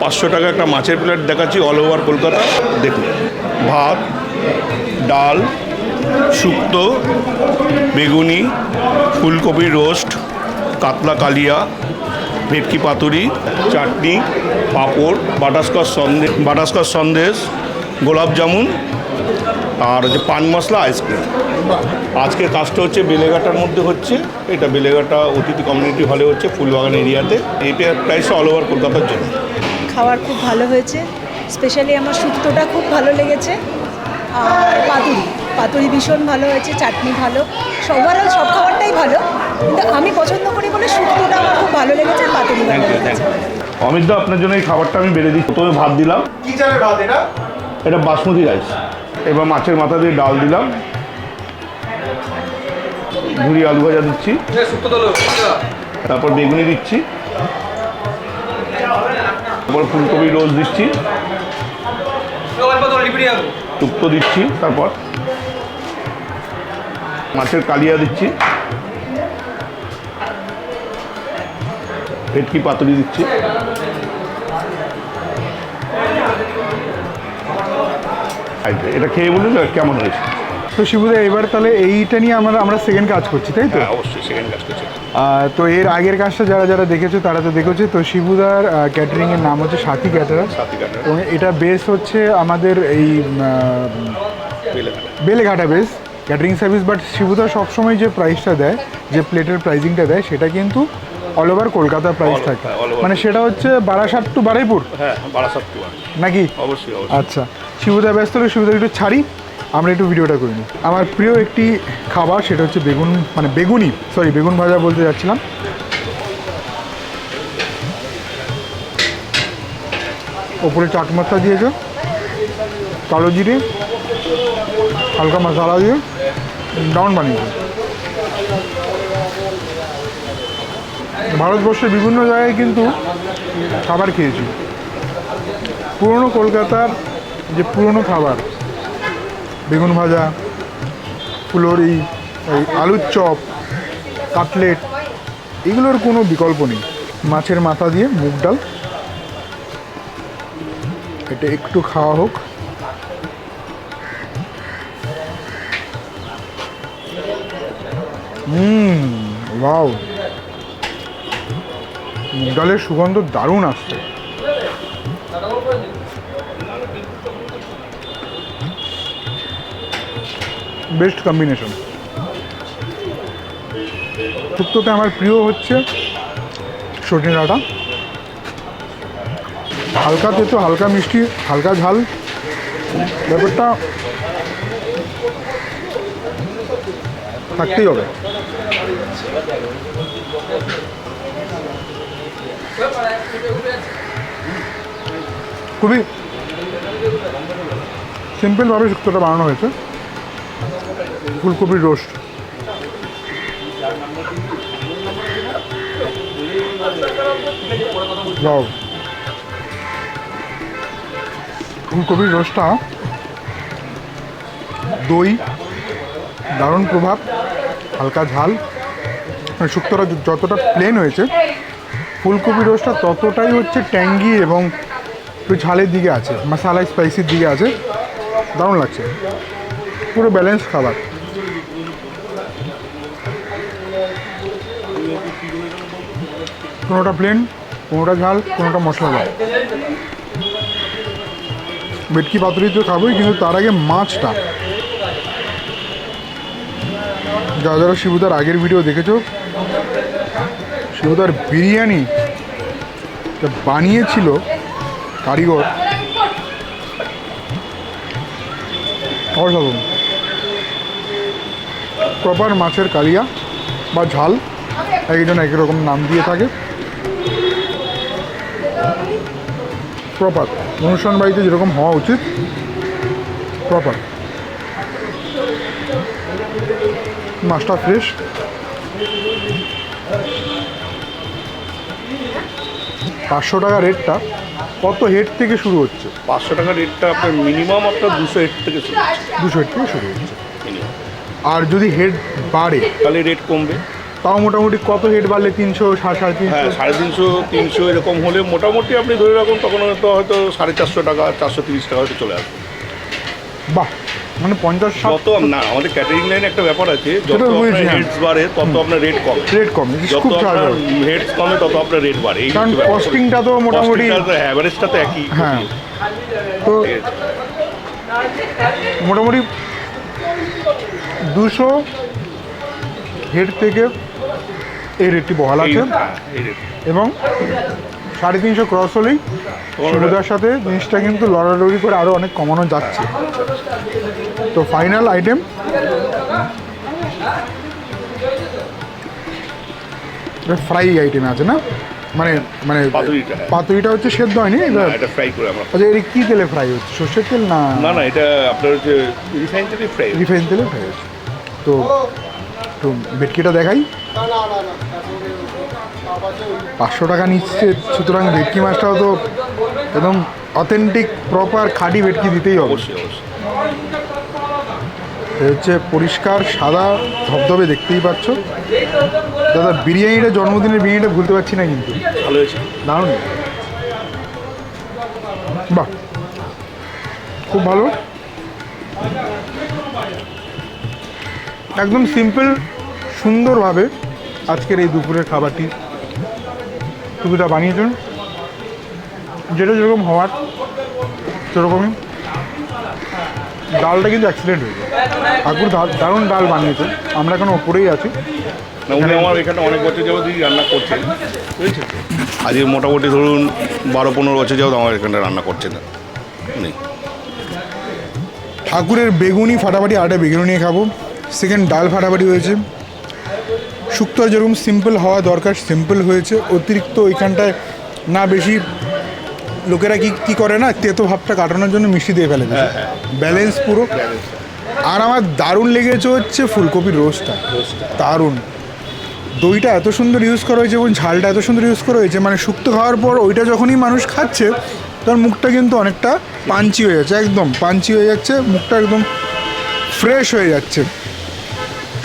পাঁচশো টাকা একটা মাছের প্লেট দেখাচ্ছি অল ওভার কলকাতা। দেখুন, ভাত, ডাল, শুক্তো, বেগুনি, ফুলকপি roast katla kalia, bhetki paturi, chutney, papad, butterscotch sandesh butterscotch sandesh, gulab jamun, আর হচ্ছে পান মশলা আইসক্রিম আজকে কাজটা হচ্ছে বেলেঘাটার মধ্যে হচ্ছে, এটা বেলেঘাটা অতিথি কমিউনিটি হলে হচ্ছে, ফুলবাগান এরিয়াতে এটা প্রাইস অল ওভার কলকাতার জন্য। খাবার খুব ভালো হয়েছে। স্পেশালি আমার শুক্তোটা খুব ভালো লেগেছে। আর পাতুরি। পাতুরি ভীষণ ভালো হয়েছে চাটনি ভালো। ওভারঅল সব খাবারটাই ভালো। কিন্তু আমি পছন্দ করি বলে শুক্তোটা আমার খুব ভালো লেগেছে আর পাতুরি ভালো লেগেছে। অমিত দা আপনার জন্য এই খাবারটা আমি বেড়ে দিই প্রথমে ভাত দিলাম। কি চালের ভাত এটা? এটা বাসমতি রাইস। এবার মাছের মাথা দিয়ে ডাল দিলাম। ঝুরি আলু ভাজা দিচ্ছি। তারপর বেগুনি দিচ্ছি। তারপর ফুলকপি রোজ দিচ্ছি। শুক্তো দিচ্ছি তারপর। মাছের কালিয়া দিচ্ছি। ভেটকি পাতুরি দিচ্ছি। এটা খেয়ে বলুন কেমন হয়েছে? তো শিবুদা এবার তাহলে এইটা নিয়ে আমরা আমরা সেকেন্ড কাজ করছি তাই তো? হ্যাঁ অবশ্যই সেকেন্ড কাজ করছে। তো এর আগের কাজটা যারা যারা দেখেছ তারা তো দেখেছে। তো শিবুদার ক্যাটারিং এর নাম হচ্ছে সাথী ক্যাটারার এবং এটা বেস হচ্ছে আমাদের এই Beleghata best catering service but শিবুদা সবসময় যে প্রাইসটা দেয় যে প্লেটের প্রাইজিংটা দেয় সেটা কিন্তু অল ওভার কলকাতা প্রাইস থাকে। মানে সেটা হচ্ছে বারাসাত টু বারাইপুর। হ্যাঁ বারাসাত টু নাকি? অবশ্যই অবশ্যই। আচ্ছা। শিবুদা ব্যস্ত হলে শিবুদা একটু ছাড়ি। আমরা একটু ভিডিওটা করে নিই। আমার প্রিয় একটি খাবার সেটা হচ্ছে বেগুন মানে বেগুনি সরি বেগুন ভাজা বলতে যাচ্ছিলাম। ওপরে চাট মশলা দিয়েছে, কালো জিরে, হালকা মশলা দিয়ে ডাউন বানিয়েছে। ভারতবর্ষের বিভিন্ন জায়গায় কিন্তু খাবার খেয়েছি। পুরনো কলকাতার যে পুরনো খাবার বেগুন ভাজা ফুলরি এই আলুর চপ, কাটলেট, এগুলোর কোনো বিকল্প নেই। মাছের মাথা দিয়ে মুগ ডাল। এটা একটু খাওয়া হোক। হুম, ওয়াও। মুগ ডালের সুগন্ধ দারুণ আসছে। Best combination. শুক্তোতে আমার প্রিয় হচ্ছে সজনে ডাঁটা। হালকা তেতো, হালকা মিষ্টি, হালকা ঝাল। ব্যাপারটা থাকতেই হবে। খুবই সিম্পলভাবে শুক্তোটা বানানো হয়েছে। ফুলকপির রোস্ট. ফুলকপির রসটা দই, দারুণ প্রভাব, হালকা ঝাল। মানে শুক্তোটা যতটা প্লেন হয়েছে, ফুলকপির রসটা ততটাই হচ্ছে ট্যাঙ্গি এবং একটু ঝালের দিকে আছে মশালা স্পাইসির দিকে আছে। দারুণ লাগছে। পুরো ব্যালেন্স খাবার। কোনোটা প্লেন কোনোটা ঝাল, কোনোটা মশলাদার ভেটকি পাতুরি তো খাবোই, কিন্তু তার আগে মাছটা। যারা যারা শিবুদার আগের ভিডিও দেখেছ, শিবুদার বিরিয়ানি বানিয়েছিল কারিগর, অসাধারণ। প্রপার মাছের কালিয়া বা ঝাল একজন একই রকম নাম দিয়ে থাকে। প্রপার অনুষ্ঠান বাড়িতে যেরকম হওয়া উচিত প্রপার মাছটা ফ্রেশ পাঁচশো টাকা রেটটা কত হেড থেকে শুরু হচ্ছে? পাঁচশো টাকা রেটটা আপনার মিনিমাম আপনার দুশো এইট থেকে শুরু হচ্ছে। দুশো হেড থেকে শুরু হচ্ছে। আর যদি হেড বাড়ে? তাহলে রেট কমবে। তাও মোটামুটি কত হেড বাড়লে তিনশো সাড়ে সাড়ে হ্যাঁ তিনশো সাড়ে তিনশো তিনশো এরকম হলে মোটামুটি আপনি ধরে রাখুন তখন হয়তো হয়তো সাড়ে চারশো টাকা চারশো তিরিশ টাকা হয়তো চলে আসবে। বাহ মানে পঞ্চাশ যত না আমাদের ক্যাটারিং লাইনে একটা ব্যাপার আছে যত আপনার। হেডস বাড়ে তত আপনার রেট কমে। রেট কম যত আপনার হেডস কমে তত আপনার রেট বাড়ে। এই কারণ হচ্ছে ব্যাপার। costing টা তো মোটামুটি- অ্যাভারেজটা তো একই। হ্যাঁ। তো মোটামুটি দুশো হেড থেকে এই রেটটি বহাল আছে। হ্যাঁ। এবং সাড়ে তিনশো ক্রস হলেই সুবিধার সাথে জিনিসটা কিন্তু লড়ালড়ি করে আরও অনেক কমানো যাচ্ছে। তো ফাইনাল আইটেম ফ্রাই আইটেম আছে না? মানে মানে পাতুরিটা, হচ্ছে সেদ্ধ হয়নি? হ্যাঁ, এটা ফ্রাই করে আমরা আচ্ছা এটা কী তেলে ফ্রাই হচ্ছে? সর্ষের তেল না না না এটা আপনার হচ্ছে রিফাইন তেলে ফ্রাই রিফাইন তেলে ফ্রাই হচ্ছে। তো তো ভেটকিটা দেখাই। পাঁচশো টাকা নিচ্ছে সুতরাং ভেটকি মাছটাও তো একদম অথেন্টিক প্রপার খাঁটি ভেটকি দিতেই হবে। অবশ্যই অবশ্যই। হচ্ছে পরিষ্কার সাদা ধবধবে দেখতেই পাচ্ছ। দাদা বিরিয়ানিটা জন্মদিনের বিরিয়ানিটা ভুলতে পারছি না কিন্তু। ভালো হয়েছে। দারুণ। বাহ। খুব ভালো। একদম সিম্পল সুন্দরভাবে আজকের এই দুপুরের খাবারটি। টুকুটা বানিয়েছেন যেটা যেরকম হওয়ার সেরকমই। ডালটা কিন্তু অ্যাক্সিডেন্ট হয়েছে। ঠাকুর দারুণ ডাল বানিয়েছে। আমরা এখন ওপরেই আছি। উনি আমার এখানে অনেক বছর যাবত রান্না করছেন। বুঝেছেন? আজকে মোটামুটি ধরুন বারো পনেরো বছর যাবত আমার এখানে রান্না করছেন। উনি ঠাকুরের বেগুনি ফাটাফাটি আটা বেগুনি নিয়ে খাব। সেকেন্ড ডাল ফাটাফাটি হয়েছে। শুক্তো যেরকম সিম্পল হওয়া দরকার সিম্পল হয়েছে। অতিরিক্ত ওইখানটায় না বেশি লোকেরা কি কি করে না তেতো ভাবটা কাটানোর জন্য মিষ্টি দিয়ে ফেলে ব্যালেন্স পুরো। আর আমার দারুণ লেগেছে হচ্ছে ফুলকপির রোস্টটা দারুণ। দইটা এত সুন্দর ইউজ করা হয়েছে এবং ঝালটা এত সুন্দর ইউজ করা হয়েছে। মানে শুক্তো খাওয়ার পর ওইটা যখনই মানুষ খাচ্ছে তার মুখটা কিন্তু অনেকটা পাঞ্চি হয়ে যাচ্ছে একদম পাঞ্চি হয়ে যাচ্ছে মুখটা একদম ফ্রেশ হয়ে যাচ্ছে।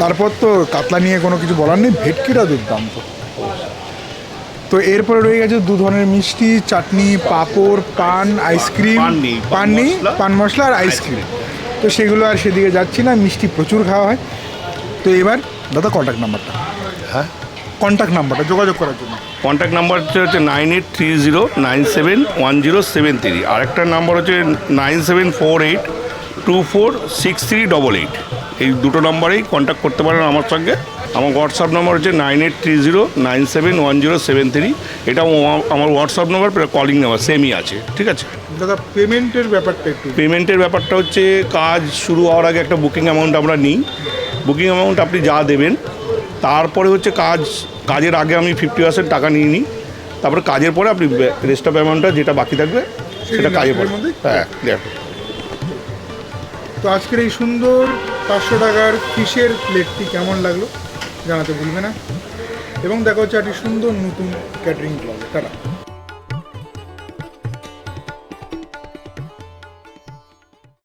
তারপর তো কাতলা নিয়ে কোনো কিছু বলার নেই ভেটকিটা দুর্দান্ত। তো এরপরে রয়ে গেছে দু ধরনের মিষ্টি চাটনি পাঁপড় পান আইসক্রিম পান্নি, পান মশলা। পান মশলা আর আইসক্রিম। তো সেগুলো আর সেদিকে যাচ্ছি না মিষ্টি প্রচুর খাওয়া হয়। তো এবার দাদা কন্ট্যাক্ট নাম্বারটা হ্যাঁ? কন্ট্যাক্ট নাম্বারটা যোগাযোগ করার জন্য। কন্ট্যাক্ট নাম্বার হচ্ছে nine eight three zero nine seven one zero seven three আরেকটা নাম্বার হচ্ছে nine seven four eight two four six three double eight এই দুটো নাম্বারেই কন্ট্যাক্ট করতে পারেন আমার সঙ্গে। আমার হোয়াটসঅ্যাপ নাম্বার হচ্ছে nine eight three zero nine seven one zero seven three এটা আমার হোয়াটসঅ্যাপ নাম্বার কলিং নাম্বার সেমই আছে ঠিক আছে? দাদা পেমেন্টের ব্যাপারটা একটু পেমেন্টের ব্যাপারটা হচ্ছে কাজ শুরু হওয়ার আগে একটা বুকিং অ্যামাউন্ট আমরা নিই। বুকিং অ্যামাউন্ট আপনি যা দেবেন তারপরে হচ্ছে কাজ কাজের আগে আমি ফিফটি পার্সেন্ট টাকা নিয়ে নিই। তারপরে কাজের পরে আপনি রেস্ট অফ অ্যামাউন্টটা যেটা বাকি থাকবে সেটা কাজের পরে। হ্যাঁ দেখো। তো আজকের এই সুন্দর পাঁচশো টাকার ফিশের প্লেটটি কেমন লাগল জানাতে ভুলবে না। এবং দেখা হচ্ছে একটি সুন্দর নতুন ক্যাটারিং ক্লাবে তারা